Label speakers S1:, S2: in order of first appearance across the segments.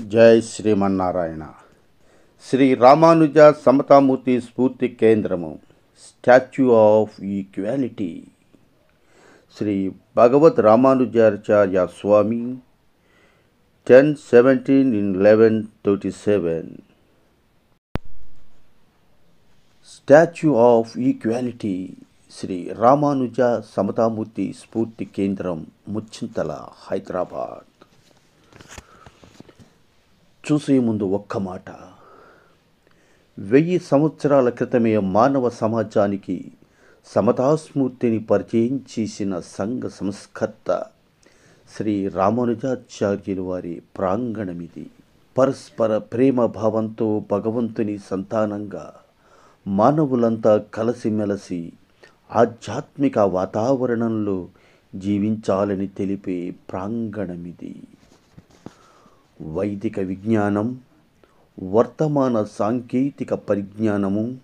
S1: జై శ్రీమన్నారాయణ. శ్రీ రామానుజ సమతామూర్తి స్ఫూర్తి కేంద్రము statue of equality. Shri Bhagavad Ramanujacharya Swami ten seventeen in eleven thirty seven. Statue of equality Shri Ramanuja Samatamurthy Spoorthi Kendram Muchintal Hyderabad. చూసే ముందు ఒక్క మాట. వెయ్యి సంవత్సరాల క్రితమే మానవ సమాజానికి సమతాస్మూర్తిని పరిచయం చేసిన సంఘ సంస్కర్త శ్రీ రామానుజాచార్యులు వారి ప్రాంగణమిది పరస్పర ప్రేమ భావంతో భగవంతుని సంతానంగా మానవులంతా కలిసిమెలసి ఆధ్యాత్మిక వాతావరణంలో జీవించాలని తెలిపే ప్రాంగణమిది వైదిక విజ్ఞానం వర్తమాన సాంకేతిక పరిజ్ఞానము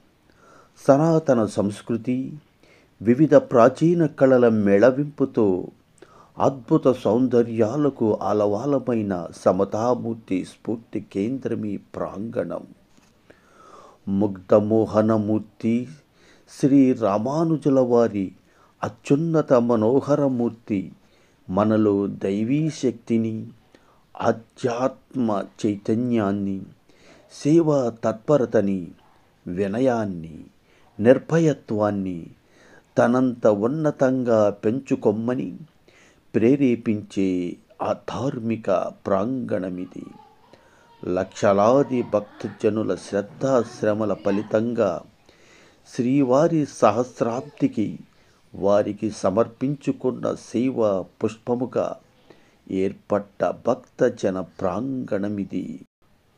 S1: సనాతన సంస్కృతి వివిధ ప్రాచీన కళల మెళవింపుతో అద్భుత సౌందర్యాలకు అలవాలమైన సమతామూర్తి స్ఫూర్తి కేంద్రమీ ప్రాంగణం. ముగ్ధమోహనమూర్తి శ్రీ రామానుజుల వారి అత్యున్నత మనోహరమూర్తి మనలో దైవీ శక్తిని ఆధ్యాత్మ చైతన్యాన్ని సేవా తత్పరతని వినయాన్ని నిర్భయత్వాన్ని తనంత ఉన్నతంగా పెంచుకొమ్మని ప్రేరేపించే ఆ ధార్మిక ప్రాంగణమిది. లక్షలాది భక్తజనుల శ్రద్ధాశ్రమల ఫలితంగా శ్రీవారి సహస్రాబ్దికి వారికి సమర్పించుకున్న సేవ పుష్పముగా ఏర్పడ్డ భక్తజన ప్రాంగణమిది.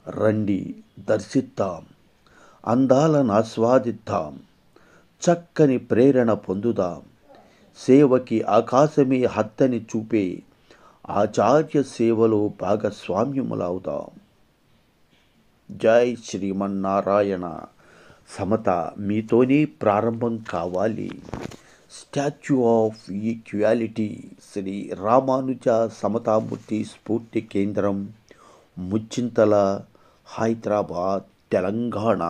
S1: రండి దర్శిద్దాం అందాలను ఆస్వాదిద్దాం చక్కని ప్రేరణ పొందుదాం. సేవకి ఆకాశమే హత్తని చూపే ఆచార్య సేవలో భాగస్వామ్యములవుదాం. జై శ్రీమన్నారాయణ. సమత మీతోనే ప్రారంభం కావాలి. Statue of equality Shri Ramanuja Samatamurthy Spoorthi Kendram Muchintal Hyderabad Telangana.